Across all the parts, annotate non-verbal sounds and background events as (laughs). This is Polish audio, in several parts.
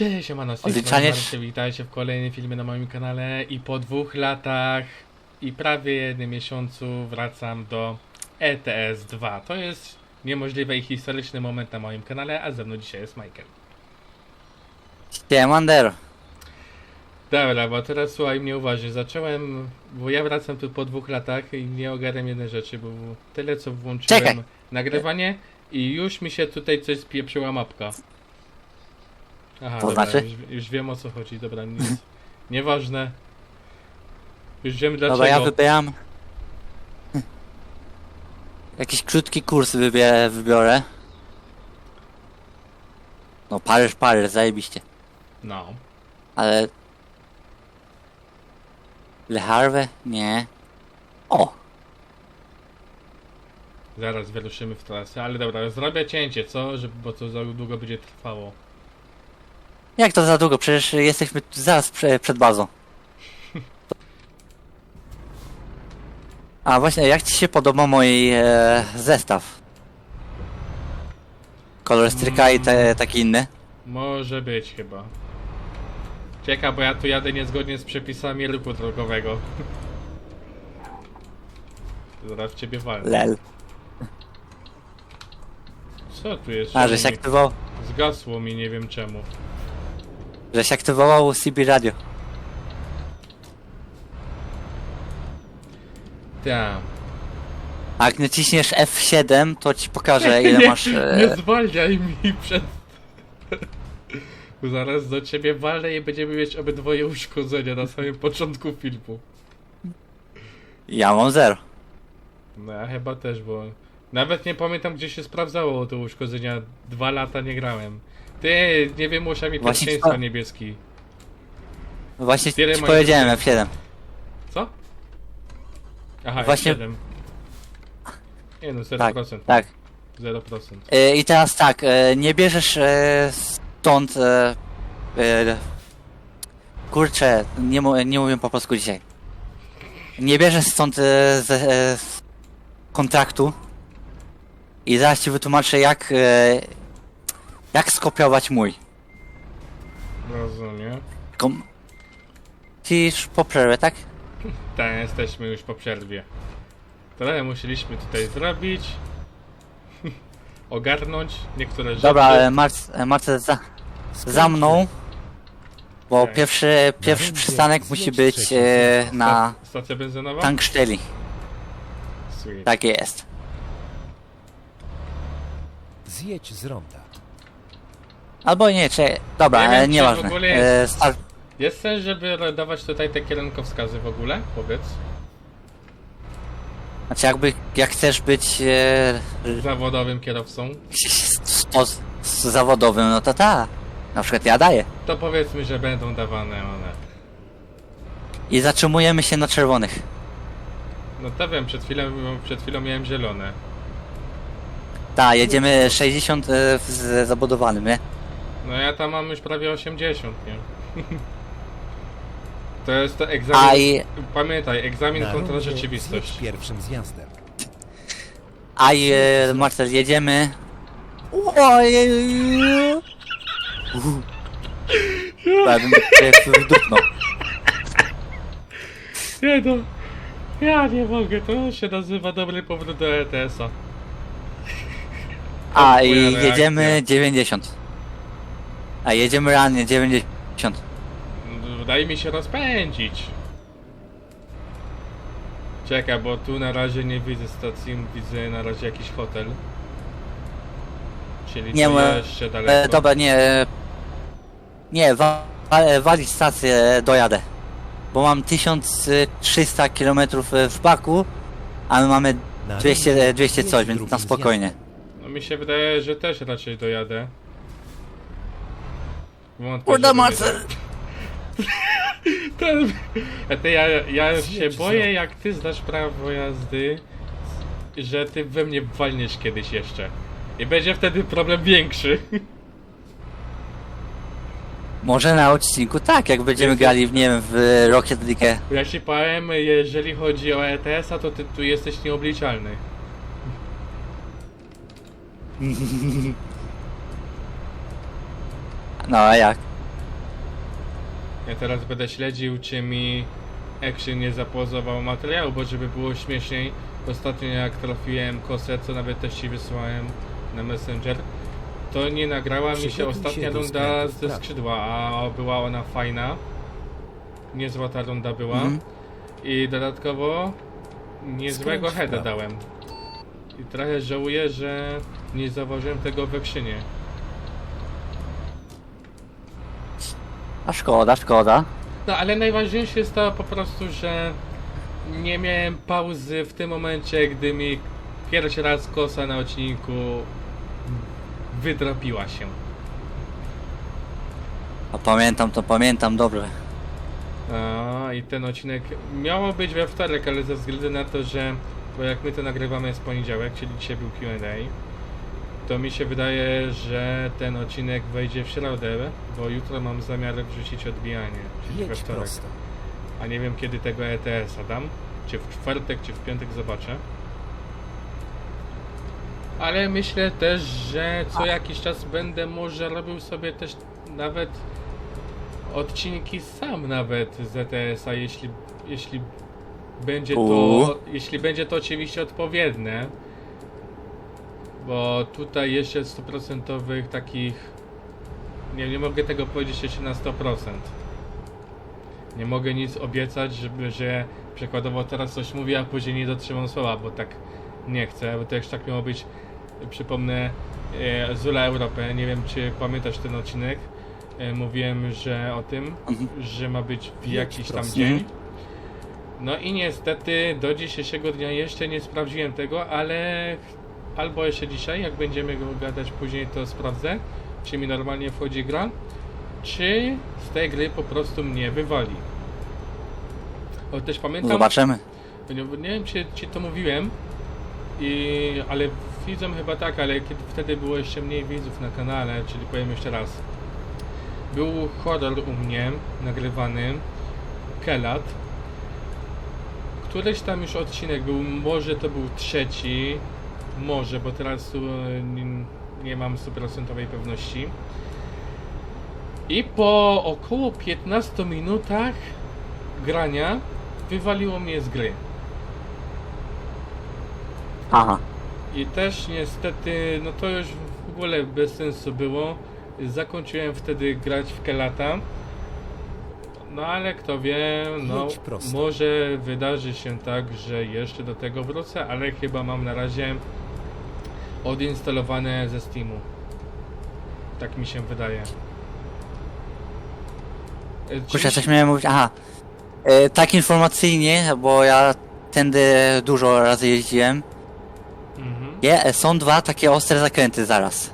Cześć, siemano, Odliczanie- witajcie w kolejnym filmie na moim kanale i po dwóch latach i prawie jednym miesiącu wracam do ETS 2. To jest niemożliwy i historyczny moment na moim kanale, a ze mną dzisiaj jest Michael. Siemandero. Dobra, bo teraz słuchaj mnie uważnie. Zacząłem, bo ja wracam tu po dwóch latach i nie ogarniam jednej rzeczy, bo tyle co włączyłem Czekaj. nagrywanie i już mi się tutaj coś spieprzyła mapka. Aha, To dobra, znaczy? już, już wiem o co chodzi, dobra, nic. (laughs) Nieważne. Już wiem dlaczego. Dobra, ja wybieram. Jakiś krótki kurs wybie, wybiorę. No Paryż, Paryż, zajebiście. No. Ale... Le Havre? Nie. O! Zaraz wyruszymy w trasę, ale dobra, zrobię cięcie, co? Żeby, bo to za długo będzie trwało. Jak to za długo? Przecież jesteśmy zaraz prze, przed bazą. A właśnie, jak ci się podoba mój e, zestaw? Kolor stryka i te, taki inny? Może być chyba. Czeka, bo ja tu jadę niezgodnie z przepisami ruchu drogowego. (laughs) Zaraz w ciebie walnę. Lel. Co tu jest? A, żeś aktywował, Zgasło mi, nie wiem czemu. Żeś aktywował CB Radio. Tak. A jak naciśniesz F7, to ci pokaże (laughs) ile nie, masz... nie E, zwalniaj mi przed... (laughs) Zaraz do ciebie walę i będziemy mieć obydwoje uszkodzenia na samym początku filmu. ja mam zero. No ja chyba też, bo... Nawet nie pamiętam gdzie się sprawdzało te uszkodzenia. Dwa lata nie grałem. Ty, nie wiem, mi Właśnie pierwszeństwa niebieski. Właśnie Tyle ci moich powiedziałem rzeczy. F7. Co? Aha, Właśnie- Właśnie... 7. Nie no, 0%. Tak, tak. 0%. E, I teraz tak, e, nie bierzesz e, stąd... Kurczę, nie, mu- nie mówię po polsku dzisiaj. Nie bierzesz stąd z, z kontraktu i zaraz ci wytłumaczę jak... jak skopiować mój. Rozumiem. Kom... Cisz po przerwie, tak? (laughs) Tak, jesteśmy już po przerwie. Trochę musieliśmy tutaj zrobić. (laughs) Ogarnąć niektóre rzeczy. Dobra, e, Marc, Marcel, za, za mną. Bo Tak. pierwszy, pierwszy przystanek musi być e, na Sta- Stacja benzynowa? tanksteli. Sweet. Tak jest. Zjedź z ronda. Albo nie, czy... Dobra, Nie e, wiem, czy w nieważne. ogóle E, jest- star... Jest sens, żeby dawać tutaj te kierunkowskazy w ogóle? Powiedz. Znaczy jakby, jak chcesz być e, Zawodowym kierowcą. (laughs) z, z, z zawodowym, no to ta. Na przykład ja daję. To powiedzmy, że będą dawane one. I zatrzymujemy się na czerwonych. No to wiem, przed chwilą, przed chwilą miałem zielone. Ta, jedziemy 60 e, w- z zabudowanym, nie? No ja tam mam już prawie 80, nie? (laughs) To jest to egzamin. i, Pamiętaj, egzamin Na kontra rundzie rzeczywistość. zjedź pierwszym zjazdem. a i e, Marcel, jedziemy. Ojej. Ja (laughs) bym cię wdupnął. Nie no, ja nie mogę, to się nazywa dobry powrót do ETS-a. A i Twoja jedziemy reakcja. 90. A jedziemy rannie 90. Daj mi się rozpędzić. Czekaj, bo tu na razie nie widzę stacji, widzę na razie jakiś hotel. Czyli Nie, to jeszcze daleko. E, dobra, nie. e, Nie, wa wa walić stację e, dojadę. Bo mam 1300 km w baku, a my mamy Na 200, rundzie 200 zjedź coś, więc na spokojnie. No mi się wydaje, że też raczej dojadę. Wątpię, Kurde żeby Marcel! Ten... (laughs) A ty, ja, ja się Zjedź boję, jak ty znasz prawo jazdy, że ty we mnie walniesz kiedyś jeszcze. I będzie wtedy problem większy. (laughs) Może na odcinku tak, jak będziemy grali w, nie wiem, w Rocket League. Ja ci powiem, jeżeli chodzi o ETS-a, to ty tu jesteś nieobliczalny. (laughs) No a jak? Ja teraz będę śledził, czy mi Action nie zapozował materiału, bo żeby było śmieszniej, ostatnio jak trafiłem kosę, co nawet też ci wysłałem na Messenger, to nie nagrała mi się ostatnia runda ze prawo. skrzydła, a była ona fajna. Niezła ta runda była. Mhm. I dodatkowo niezłego heada dałem. I trochę żałuję, że nie zauważyłem tego we krzynie. A szkoda, szkoda. No ale najważniejsze jest to po prostu, że nie miałem pauzy w tym momencie, gdy mi pierwszy raz kosa na odcinku wydropiła się. A pamiętam to, pamiętam dobrze. A, I ten odcinek miało być we wtorek, ale ze względu na to, że bo jak my to nagrywamy jest poniedziałek, czyli dzisiaj był Q&A, to mi się wydaje, że ten odcinek wejdzie w środę, bo jutro mam zamiar wrzucić odbijanie, czyli we Jedź wtorek. prosto. A nie wiem kiedy tego ETS-a dam. Czy w czwartek, czy w piątek zobaczę. Ale myślę też, że co jakiś czas będę może robił sobie też nawet odcinki sam nawet z ETS-a, jeśli, jeśli będzie to, U. jeśli będzie to oczywiście odpowiednie. Bo tutaj jeszcze stuprocentowych takich nie, nie mogę tego powiedzieć jeszcze na 100%. Nie mogę nic obiecać, żeby, że przykładowo teraz coś mówię, a później nie dotrzymam słowa, bo tak nie chcę, bo to już tak miało być, przypomnę, e, Zula Europę, nie wiem czy pamiętasz ten odcinek, e, mówiłem, że o tym, Mhm. że ma być w jakiś tam dzień. No i niestety do dzisiejszego dnia jeszcze nie sprawdziłem tego, ale albo jeszcze dzisiaj, jak będziemy go gadać później, to sprawdzę, czy mi normalnie wchodzi gra, czy z tej gry po prostu mnie wywali. O, też pamiętam, Zobaczymy. nie, nie wiem czy ci to mówiłem, i, ale widzą chyba tak, ale kiedy wtedy było jeszcze mniej widzów na kanale, czyli powiem jeszcze raz. Był horror u mnie nagrywany, Kelat. Któryś tam już odcinek był, może to był trzeci, może, bo teraz tu e, nie, mam stuprocentowej pewności. I po około 15 minutach grania wywaliło mnie z gry. Aha. I też niestety, no to już w ogóle bez sensu było. Zakończyłem wtedy grać w Kelata. No ale kto wie, no może wydarzy się tak, że jeszcze do tego wrócę, ale chyba mam na razie odinstalowane ze Steamu. Tak mi się wydaje. E, Kurczę, coś miałem mówić. Aha. E, tak informacyjnie, bo ja tędy dużo razy jeździłem. Mhm. Je, są dwa takie ostre zakręty zaraz.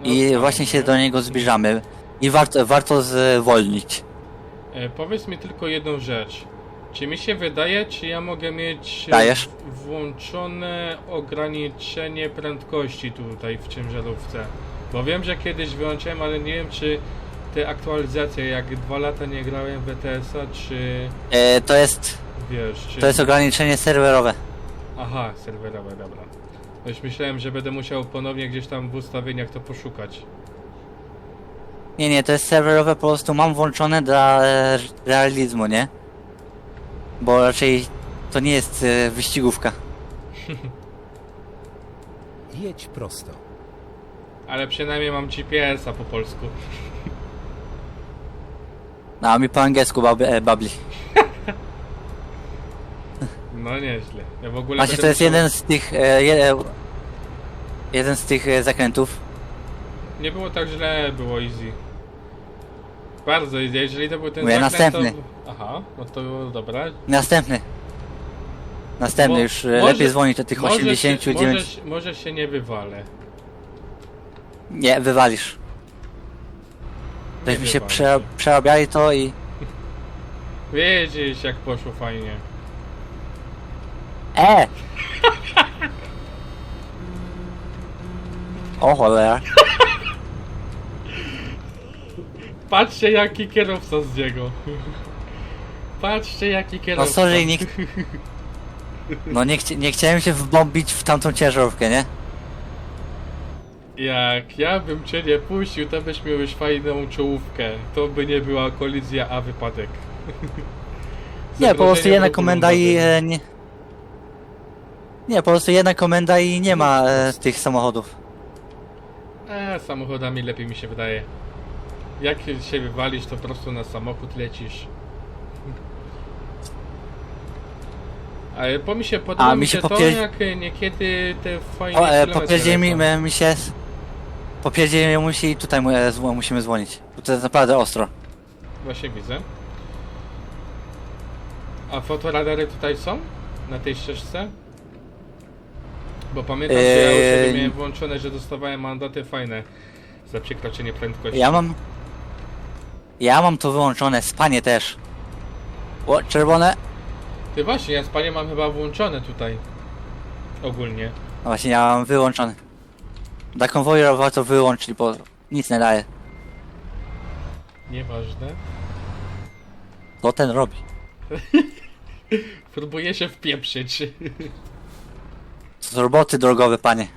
No, I fajnie. właśnie się do niego zbliżamy. I warto, warto zwolnić. E, powiedz mi tylko jedną rzecz. Czy mi się wydaje, czy ja mogę mieć e, Dajesz. włączone ograniczenie prędkości tutaj w ciężarówce? Bo wiem, że kiedyś wyłączyłem, ale nie wiem, czy te aktualizacje, jak dwa lata nie grałem w ETS-a, czy E, to jest, wiesz, czy... to jest ograniczenie serwerowe. Aha, serwerowe, dobra. Bo Już myślałem, że będę musiał ponownie gdzieś tam w ustawieniach to poszukać. Nie, nie, to jest serwerowe, po prostu mam włączone dla e, realizmu, nie? Bo raczej to nie jest e, wyścigówka. Jedź prosto. Ale przynajmniej mam GPS-a po polsku. No, a mi po angielsku bab, e, babli. No nieźle. Ja w ogóle Właśnie będę to jest musiał- jeden z tych, e, je, jeden z tych e, zakrętów. Nie było tak źle, było easy. Bardzo jeżeli to był ten Mówię, zakręt, następny. To... Aha, no to dobra. Następny. Następny Mo- już e, może- lepiej dzwonić do tych Może 89. Się, może, może się nie wywalę. Nie, wywalisz. Żeśmy się wywalę prze, przerabiali to i... (laughs) Wiedzieć jak poszło fajnie. E! (laughs) O cholera. Patrzcie jaki kierowca z niego. Patrzcie jaki No kierowca. sorry, nikt... (laughs) No nie, chci nie chciałem się wbombić w tamtą ciężarówkę, nie? Jak ja bym cię nie puścił, to byś miał już fajną czołówkę. To by nie była kolizja, a wypadek. (laughs) Nie, po prostu Zagrożenie jedna wrogu komenda i e, nie... Nie, po prostu jedna komenda i nie ma e, tych samochodów. E, samochodami lepiej mi się wydaje. Jak się wywalisz, to po prostu na samochód lecisz. Ale po mi się podoba A, mi mi się to, popier- jak e, niekiedy te fajne O, e, kilometry popierdzieli mi, lecą. e, mi się... Popierdzieli mi musi i tutaj e, zło- musimy dzwonić. Bo to jest naprawdę ostro. Właśnie widzę. A fotoradary tutaj są? Na tej ścieżce? Bo pamiętam, że ja u siebie Eee. miałem włączone, że dostawałem mandaty fajne za przekroczenie prędkości. Ja mam... Ja mam to wyłączone, spanie też. O, czerwone. Ty właśnie, ja spanie mam chyba włączone tutaj. Ogólnie. No właśnie, ja mam wyłączony. Dla konwoju warto wyłączyć, bo nic nie daje. Nieważne. Co ten robi? (laughs) Próbuję się wpieprzyć. To są roboty drogowe, panie.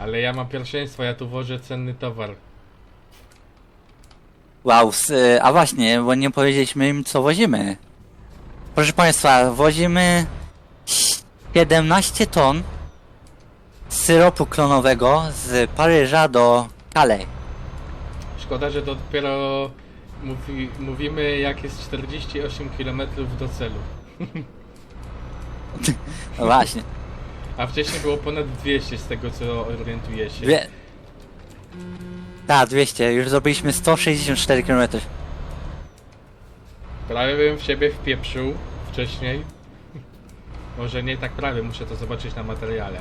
Ale ja mam pierwszeństwo, ja tu wożę cenny towar. Wow, s- y, a właśnie, bo nie powiedzieliśmy im co wozimy. Proszę Państwa, wozimy 17 ton syropu klonowego z Paryża do Calais. Szkoda, że dopiero mówi, mówimy jak jest 48 km do celu. (laughs) No właśnie. A wcześniej było ponad 200 z tego co orientuję się. Dwie... Tak, 200, już zrobiliśmy 164 km. Prawie bym w siebie wpieprzył wcześniej. Może nie tak prawie, muszę to zobaczyć na materiale.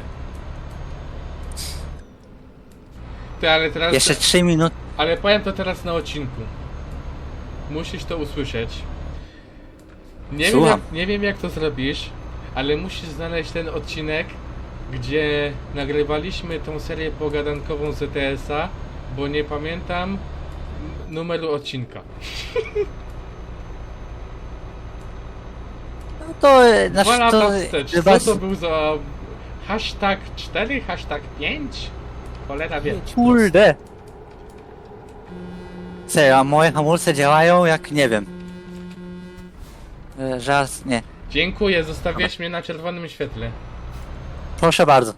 Ty, ale teraz... Jeszcze 3 minuty. Ale powiem to teraz na odcinku. Musisz to usłyszeć. Nie wiem, Słucham. jak, nie wiem jak to zrobisz, ale musisz znaleźć ten odcinek, gdzie nagrywaliśmy tą serię pogadankową z ETS-a, bo nie pamiętam numeru odcinka. (laughs) No to, e, Dwa znaczy, lata to, wstecz. chyba- Co to był za hashtag 4, hashtag 5? Cholera wie. Kurde. Serio, a moje hamulce działają jak nie wiem. E, Żart, nie. Dziękuję, zostawiłeś mnie na czerwonym świetle. Proszę bardzo.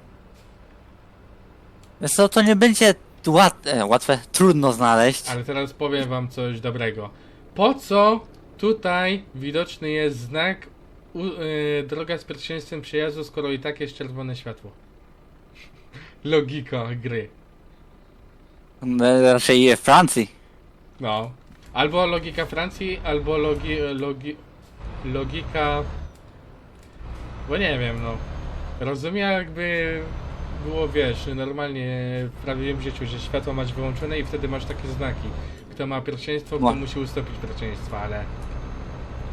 Wiesz co, to nie będzie łat, e, łatwe, trudno znaleźć. Ale teraz powiem wam coś dobrego. Po co tutaj widoczny jest znak u, y, droga z pierwszeństwem przejazdu, skoro i tak jest czerwone światło? (laughs) Logika gry. E, Raczej w Francji. No. Albo logika Francji, albo logi, logi, logika... Bo nie wiem, no. Rozumiem jakby było, wiesz, normalnie w prawdziwym życiu, że światło masz wyłączone i wtedy masz takie znaki. Kto ma pierwszeństwo, kto No. musi ustąpić pierwszeństwa, ale...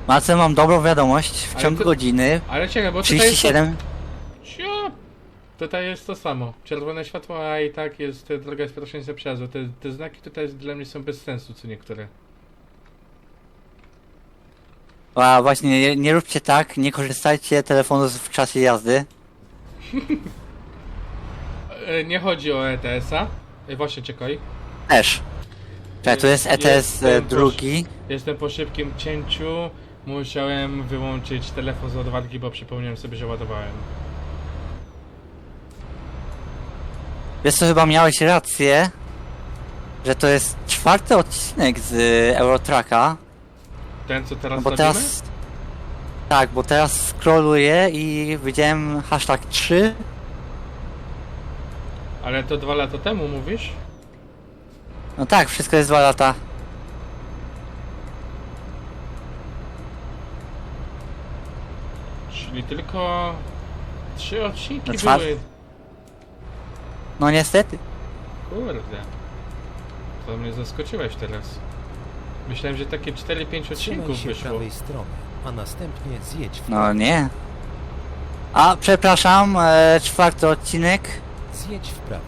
Marce, mam dobrą wiadomość. W Ale ciągu to- godziny Ale czekaj, bo tutaj jest... 37. To... Cio! Tutaj jest to samo. Czerwone światło, a i tak jest e, droga z pierwszeństwa przejazdu. Te, te znaki tutaj dla mnie są bez sensu, co niektóre. A właśnie, nie, nie róbcie tak, nie korzystajcie telefonu w czasie jazdy. E, Nie chodzi o ETS-a. E, Właśnie, czekaj. Też. Czekaj, tu jest ETS Jestem e, po- drugi. Jestem po szybkim cięciu. Musiałem wyłączyć telefon z ładowarki, bo przypomniałem sobie, że ładowałem. Wiesz co, chyba miałeś rację, że to jest czwarty odcinek z e, Eurotracka. Ten, co teraz No bo robimy? teraz... Tak, bo teraz scrolluję i widziałem hashtag 3. Ale to dwa lata temu mówisz? No tak, wszystko jest dwa lata. Czyli tylko... Trzy odcinki No czwart- były. No niestety. Kurde. To mnie zaskoczyłeś teraz. Myślałem, że takie 4-5 Trzymaj odcinków się wyszło. prawej strony, a następnie zjedź w No nie. A, przepraszam, e, czwarty odcinek. Zjedź w prawo.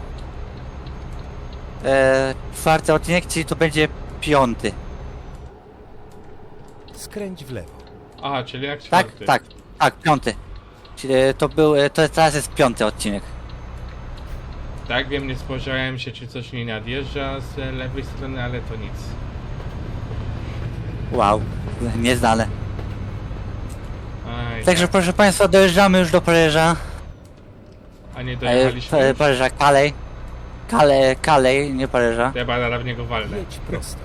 E, czwarty odcinek, czyli to będzie piąty. Skręć w lewo. Aha, czyli jak Tak, czwarty. tak, tak, piąty. Czyli e, to był, e, to teraz jest piąty odcinek. Tak, wiem, nie spojrzałem się, czy coś nie nadjeżdża z lewej strony, ale to nic. Wow, nieznane. Także tak. proszę Państwa, dojeżdżamy już do Paryża. A nie E, dojechaliśmy już? Paryża, Calais. Calais, Calais, nie Paryża. Ja chyba w niego walnę. Jedź prosto.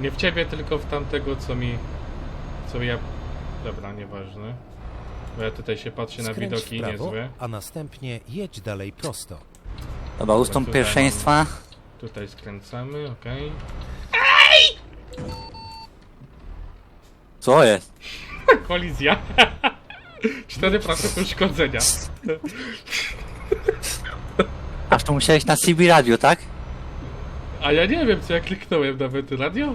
Nie w ciebie, tylko w tamtego, co mi... Co ja... Dobra, nieważne. Bo ja tutaj się patrzę na Skręć widoki w prawo, niezłe. a następnie jedź dalej prosto. Dobra, ustąp pierwszeństwa. Tutaj skręcamy, okej. Co jest? (laughs) Kolizja. (laughs) 4% uszkodzenia. Aż to musiałeś na CB radio, tak? A ja nie wiem, co ja kliknąłem nawet radio?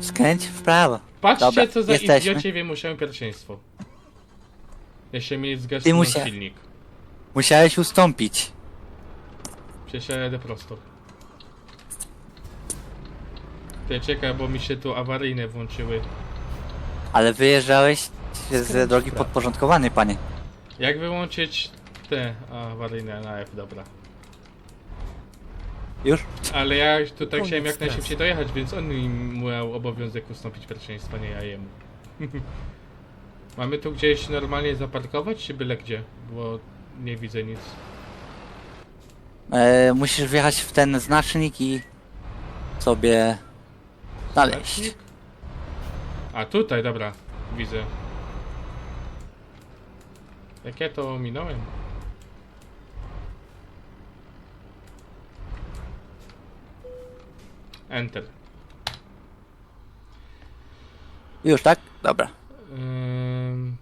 Skręć w prawo. Patrzcie, Dobra, co za jesteśmy. idiocie wymuszałem pierwszeństwo. Jeszcze mi Ty zgasnął musia- silnik. Musiałeś ustąpić. Przecież ja jadę prosto. Ty czekaj, bo mi się tu awaryjne włączyły. Ale wyjeżdżałeś z drogi podporządkowanej, panie. Jak wyłączyć te awaryjne na F, dobra. Już? Ale ja tu tak Koniec chciałem jak najszybciej dojechać, więc on mi miał obowiązek ustąpić pierwszeństwa, nie ja jemu. (laughs) Mamy tu gdzieś normalnie zaparkować, czy byle gdzie? Bo nie widzę nic. E, musisz wjechać w ten znacznik i sobie znaleźć. A tutaj, dobra, widzę. Jak ja to minąłem? Enter. Już, tak? Dobra. Ym...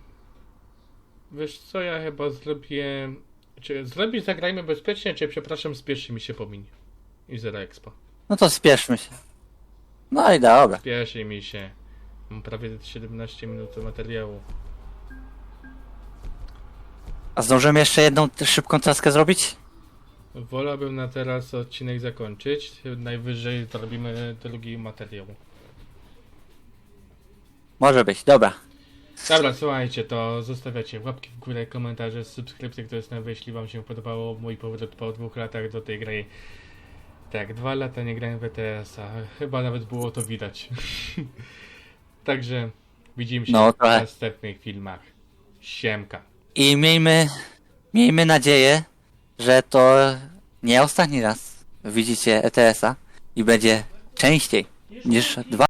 Wiesz co, ja chyba zrobię... Czy zrobić zagrajmy bezpiecznie, czy przepraszam, spieszy mi się pomiń. I zero expo. No to spieszmy się. No i dobra. Spieszy mi się. Mam prawie 17 minut materiału. A zdążymy jeszcze jedną t- szybką traskę zrobić? Wolałbym na teraz odcinek zakończyć. Najwyżej zrobimy drugi materiał. Może być, dobra. Dobra, słuchajcie, to zostawiacie łapki w górę, komentarze, subskrypcje, które jest na jeśli wam się podobało. Mój powrót po dwóch latach do tej gry. Tak, dwa lata nie grałem w ETS-a. Chyba nawet było to widać. (laughs) Także widzimy się No, w następnych filmach. Siemka. I miejmy, miejmy nadzieję, że to nie ostatni raz widzicie ETS-a i będzie częściej niż dwa